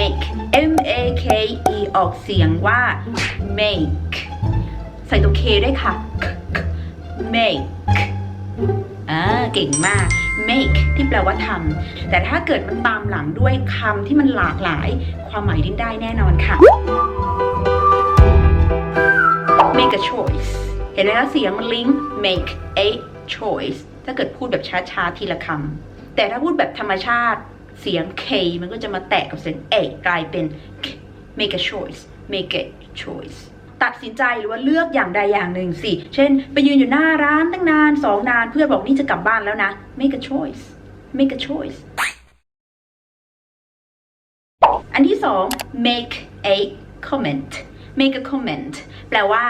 make M A K E ออกเสียงว่า make ใส่ตัว K ด้วยค่ะ make อ่าเก่งมาก make ที่แปลว่าทำแต่ถ้าเกิดมันตามหลังด้วยคำที่มันหลากหลาย ความหมายดิ้นได้แน่นอนค่ะ make a choice เห็นไหมคะเสียงมันลิงก์ make a choice ถ้าเกิดพูดแบบช้าๆ ทีละคำแต่ถ้าพูดแบบธรรมชาติ เสียง k มันก็จะมาแตะกับเสียง a กลายเป็น k make a choice make a choice ตัดสินใจหรือว่าเลือกอย่างใดอย่างหนึ่งสิ เช่น ไปยืนอยู่หน้าร้านตั้งนานสองนานเพื่อนบอกนี่จะกลับบ้านแล้วนะ make a choice make a choice อันที่สอง make a comment make a comment แปลว่า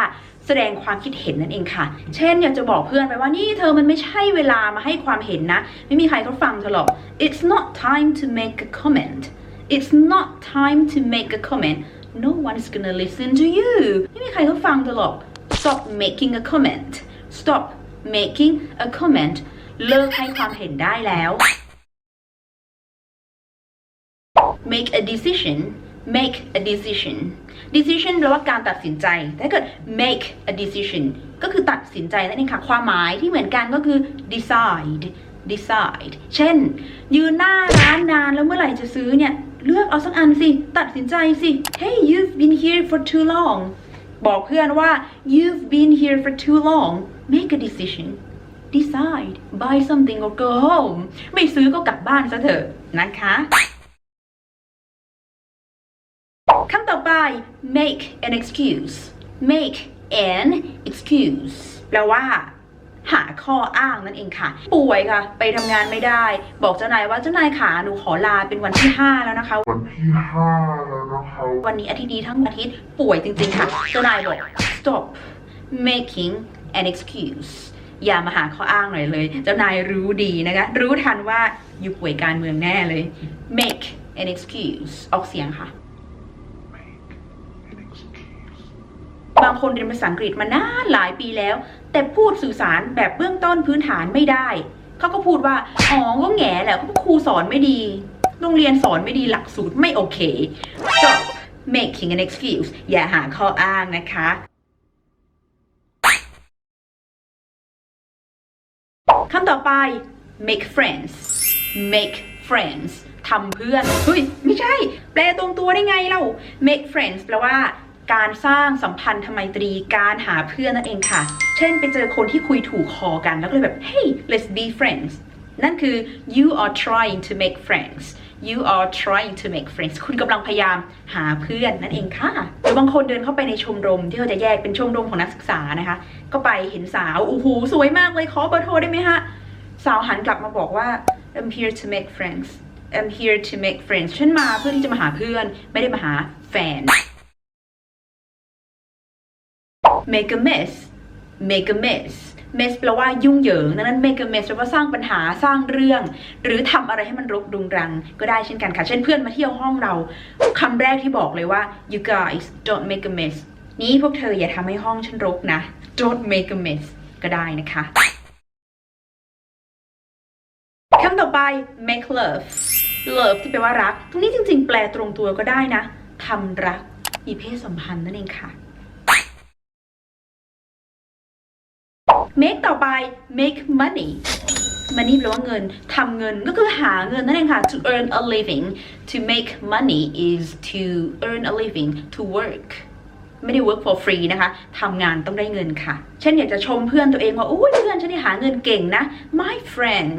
แสดงความคิดเห็นนั่นเองค่ะ เช่นอยากจะบอกเพื่อนไปว่านี่เธอมันไม่ใช่เวลามาให้ความเห็นนะ ไม่มีใครเขาฟังเธอหรอก it's not time to make a comment it's not time to make a comment no one is gonna listen to you ไม่มีใครเขาฟังเธอหรอก stop making a comment stop making a comment เลิกให้ความเห็นได้แล้ว make a decision make a decision decision แปลว่าการตัดสินใจถ้าเกิด make a decision ก็คือตัดสินใจนั่นเองค่ะ ความหมายที่เหมือนกันก็คือ decide decide เช่น ยืนหน้าร้านนานแล้วเมื่อไหร่จะซื้อเนี่ย เลือกเอาสักอันสิ ตัดสินใจสิ hey you've been here for too long บอกเพื่อนว่า you've been here for too long make a decision decide buy something or go home ไม่ซื้อก็กลับบ้านซะเถอะนะคะ อไป make an excuse make an excuse แปลว่าหาข้ออ้างนั่นเองค่ะ ป่วยค่ะ ไปทำงานไม่ได้ บอกเจ้านายว่าเจ้านายขาหนูขอลาเป็นวันที่ 5 แล้วนะคะ วันที่ห้าแล้วนะคะ วันนี้อาทิตย์นี้ทั้งอาทิตย์ป่วยจริงๆค่ะ เจ้านายบอก stop making an excuse อย่ามาหาข้ออ้างหน่อยเลย เจ้านายรู้ดีนะคะ รู้ทันว่าอยู่ป่วยการเมืองแน่เลย make an excuse ออกเสียงค่ะ บางคนเรียนภาษาอังกฤษมานานหลายปีแล้ว แต่พูดสื่อสารแบบเบื้องต้นพื้นฐานไม่ได้ เขาก็พูดว่า อ๋อก็แง่แหละก็ครูสอนไม่ดี โรงเรียนสอนไม่ดีหลักสูตรไม่โอเค stop making an excuse อย่าหาข้ออ้างนะคะคำต่อไป make friends make friends ทำเพื่อน เฮ้ย ไม่ใช่ แปลตรงตัวได้ไงเรา make friends แปลว่า การสร้างสัมพันธไมตรีการหาเพื่อนนั่นเองค่ะ เช่นไปเจอคนที่คุยถูกคอกันแล้วก็เลยแบบ hey let's be friends นั่นคือ you are trying to make friends you are trying to make friends คุณกำลังพยายามหาเพื่อนนั่นเองค่ะหรือบางคนเดินเข้าไปในชมรมที่เขาจะแยกเป็นชมรมของนักศึกษานะคะ ก็ไปเห็นสาวโอ้โหสวยมากเลยขอเบอร์โทรได้ไหมฮะ สาวหันกลับมาบอกว่า I'm here to make friends I'm here to make friends ฉันมาเพื่อที่จะมาหาเพื่อน ไม่ได้มาหาแฟน make a mess make a mess mess แปลว่ายุ่งเหยิงดังนั้น make a mess แปลว่าสร้างปัญหาสร้างเรื่อง หรือทำอะไรให้มันรกรุงรัง ก็ได้เช่นกันค่ะ เช่นเพื่อนมาเที่ยวห้องเราคำแรกที่บอกเลยว่า you guys don't make a mess นี่พวกเธออย่าทำให้ห้องฉันรกนะ don't make a mess ก็ได้นะคะคำต่อไป make love love ที่แปลว่ารัก ตรงนี้จริง ๆ แปลตรงตัวก็ได้นะทำรักมีเพศสัมพันธ์นั่นเองค่ะ make ต่อไป make money money แปลว่าเงินทำเงินก็คือหาเงินนั่นเองค่ะ to earn a living to make money is to earn a living to work ไม่ได้ work for free นะคะทำงานต้องได้เงินค่ะ เช่นอยากจะชมเพื่อนตัวเองว่าโอ้ยเพื่อนฉันนี่หาเงินเก่งนะ my friend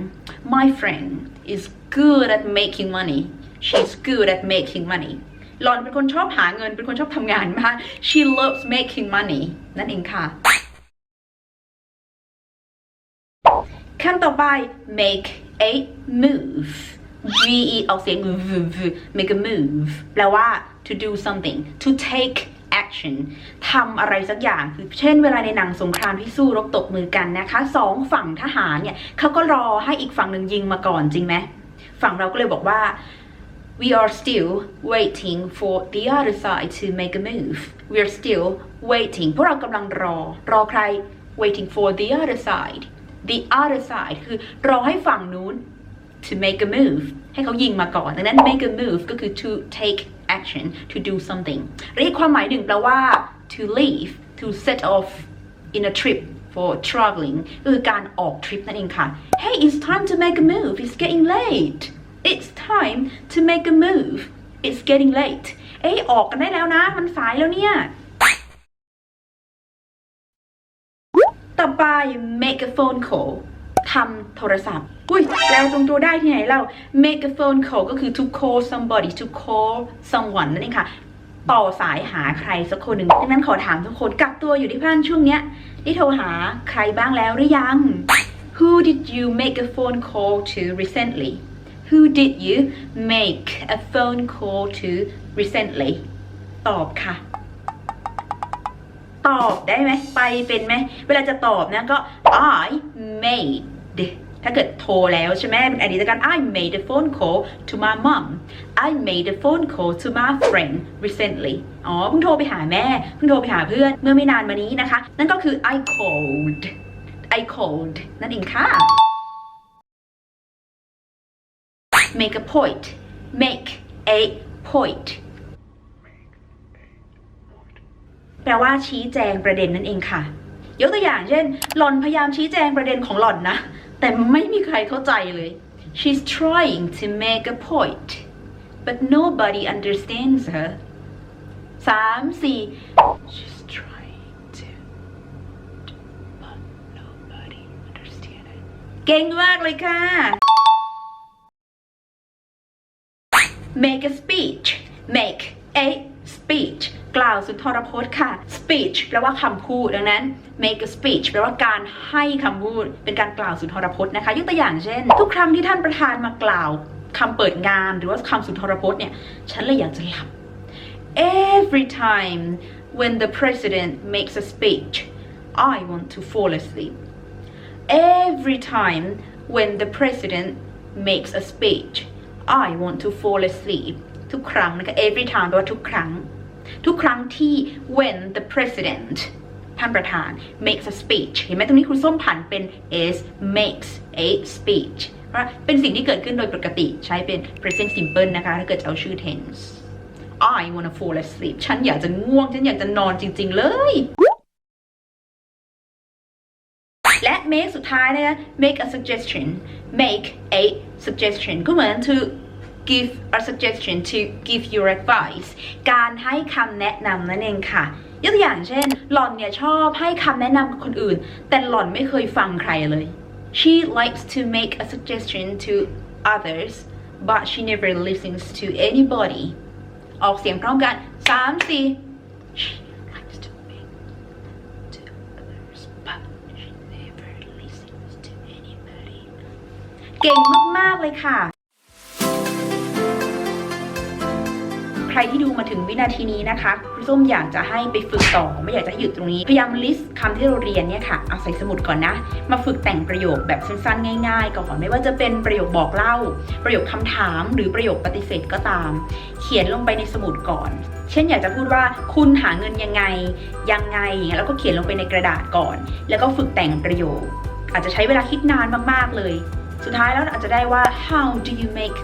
my friend is good at making money she's good at making money หล่อนเป็นคนชอบหาเงินเป็นคนชอบทำงานมาก she loves making money นั่นเองค่ะ คำต่อไป make a move v e ออกเสียง v v make a move แปลว่า to do something to take action ทำอะไรสักอย่าง เช่นเวลาในหนังสงครามที่สู้รบตบมือกันนะคะสองฝั่งทหารเนี่ยเขาก็รอให้อีกฝั่งหนึ่งยิงมาก่อนจริงไหม ฝั่งเราก็เลยบอกว่า we are still waiting for the other side to make a move we are still waiting พวกเรากำลังรอ รอใคร waiting for the other side the other side คือรอให้ฝั่งนู้น to make a move ให้เขายิงมาก่อน ดังนั้น make a move ก็คือ to take action to do something และอีกความหมายหนึ่งแปลว่า to leave to set off in a trip for traveling ก็คือการออกทริปนั่นเองค่ะ Hey it's time to make a move it's getting late It's time to make a move It's getting late เอ้ออกกันได้แล้วนะ มันสายแล้วเนี่ย ต่อไป make a phone call ทำโทรศัพท์ อุ้ยแปลตรงตัวได้ที่ไหนเล่า make a phone call ก็คือ to call somebody to call someone นั่นเองค่ะ ต่อสายหาใครสักคนหนึ่งดังนั้นขอถามทุกคนกักตัวอยู่ที่บ้านช่วงเนี้ย ได้โทรหาใครบ้างแล้วหรือยัง Who did you make a phone call to recently Who did you make a phone call to recently ตอบค่ะ ตอบได้ไหมไปเป็นไหมเวลาจะตอบนะก็ I made ถ้าเกิดโทรแล้วใช่ไหมเป็นอดีตการ I made a phone call to my mom I made a phone call to my friend recently อ๋อเพิ่งโทรไปหาแม่ เพิ่งโทรไปหาเพื่อนเมื่อไม่นานมานี้นะคะ นั่นก็คือ I called I called นั่นเองค่ะ make a point make a point Make a point. แปลว่าชี้แจงประเด็นนั่นเองค่ะ ยกตัวอย่างเช่น หล่อนพยายามชี้แจงประเด็นของหล่อนนะ แต่ไม่มีใครเข้าใจเลย she's trying to make a point but nobody understands her สามสี่ she's trying to but nobody understands her เก่งมากเลยค่ะ make a speech make a speech กล่าวสุนทรพจน์ค่ะ speech แปลว่าคำพูด ดังนั้น make a speech แปลว่าการให้คำพูด เป็นการกล่าวสุนทรพจน์นะคะ ยกตัวอย่างเช่น ทุกครั้งที่ท่านประธานมากล่าวคำเปิดงานหรือว่าคำสุนทรพจน์เนี่ย ฉันเลยอยากจะหลับ Every time when the president makes a speech I want to fall asleep Every time when the president makes a speech I want to fall asleep ทุกครั้งนะคะ every time แปลว่าทุกครั้ง ทุกครั้งที่ when the president ท่านประธาน makes a speech เห็นไหมตรงนี้คุณส้มผันเป็น is makes a speech เพราะเป็นสิ่งที่เกิดขึ้นโดยปกติใช้เป็น present simple นะคะ ถ้าเกิดจะเอาชื่อ tense I wanna fall asleep ฉันอยากจะง่วง ฉันอยากจะนอนจริง ๆ เลย และ make สุดท้ายนะคะ make a suggestion make a suggestion ก็เหมือน to give a suggestion to give your advice การให้คำแนะนำนั่นเองค่ะ ยกตัวอย่างเช่น หล่อนเนี่ยชอบให้คำแนะนำกับคนอื่น แต่หล่อนไม่เคยฟังใครเลย she likes to make a suggestion to others but she never listens to anybody ออกเสียงพร้อมกันสามสี่ she likes to make to others but she never listens to anybody เก่งมาก ๆ เลยค่ะ รที่ดูมาถึงวินาทีนี้นะคะครูส้มอยากจะให้ไปฝึกต่อไม่อยากจะให้หยุดตรงนี้พยายามลิสต์คำที่เราเรียนเนี่ยค่ะเอาใส่สมุดก่อนนะ มาฝึกแต่งประโยคแบบสั้นๆ ง่าย ๆ ก่อนไม่ว่าจะเป็นประโยคบอกเล่า ประโยคคำถามหรือประโยคปฏิเสธก็ตาม เขียนลงไปในสมุดก่อน เช่นอยากจะพูดว่าคุณหาเงินยังไงยังไงอย่างเงี้ยแล้วก็เขียนลงไปในกระดาษก่อน แล้วก็ฝึกแต่งประโยค อาจจะใช้เวลาคิดนานมากๆเลย สุดท้ายแล้วอาจจะได้ว่า how do you make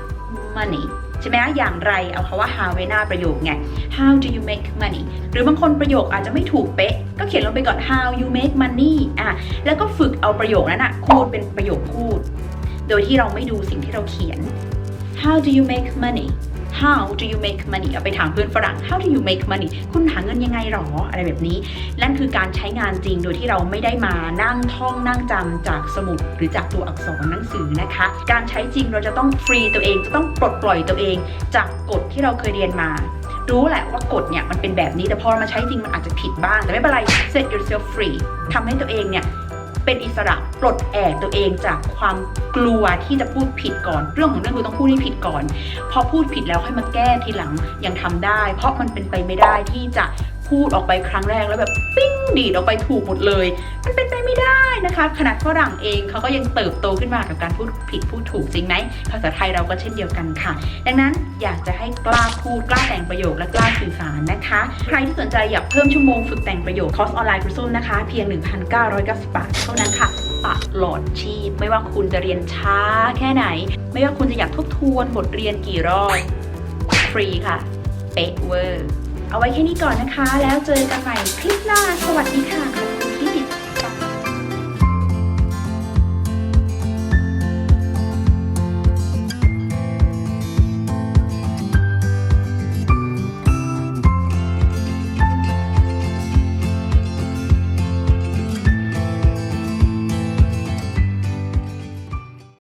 money ใช่ไหมอย่างไรเอาคาว่า how ไว้หน้าประโยคไง how do you make money หรือบางคนประโยคอาจจะไม่ถูกเป๊ะ ก็เขียนลงไปก่อน how you make money อะแล้วก็ฝึกเอาประโยคนั้นอะพูดเป็นประโยคพูด โดยที่เราไม่ดูสิ่งที่เราเขียน how do you make money how do you make money เอาไปถามเพื่อนฝรั่ง how do you make money คุณหาเงินยังไงหรอ อะไรแบบนี้ นั่นคือการใช้งานจริงโดยที่เราไม่ได้มานั่งท่องนั่งจำจากสมุดหรือจากตัวอักษรหนังสือนะคะ การใช้จริงเราจะต้องฟรีตัวเองจะต้องปลดปล่อยตัวเอง จากกฎที่เราเคยเรียนมารู้แหละว่ากฎเนี่ยมันเป็นแบบนี้แต่พอมาใช้จริงมันอาจจะผิดบ้าง แต่ไม่เป็นไร set yourself free ทำให้ตัวเองเนี่ย เป็นอิสระปลดแอกตัวเองจากความกลัวที่จะพูดผิดก่อน เรื่องของเรื่องคือต้องพูดให้ผิดก่อน พอพูดผิดแล้วค่อยมาแก้ทีหลังยังทำได้ เพราะมันเป็นไปไม่ได้ที่จะพูดออกไปครั้งแรกแล้วแบบปิ้งดีดออกไปถูกหมดเลย มันเป็น ได้นะคะขนาดฝรั่งเองเขาก็ยังเติบโตขึ้นมากับการพูดผิดพูดถูกจริงไหมภาษาไทยเราก็เช่นเดียวกันค่ะ ดังนั้นอยากจะให้กล้าพูดกล้าแต่งประโยคและกล้าสื่อสารนะคะ ใครที่สนใจอยากเพิ่มชั่วโมงฝึกแต่งประโยคคอร์สออนไลน์ครูส้มนะคะ เพียง 1,990บาทเท่านั้นค่ะตลอดชีพ ไม่ว่าคุณจะเรียนช้าแค่ไหน ไม่ว่าคุณจะอยากทบทวนบทเรียนกี่รอบฟรีค่ะเป๊ะเวอร์เอาไว้แค่นี้ก่อนนะคะ แล้วเจอกันใหม่คลิปหน้า สวัสดีค่ะ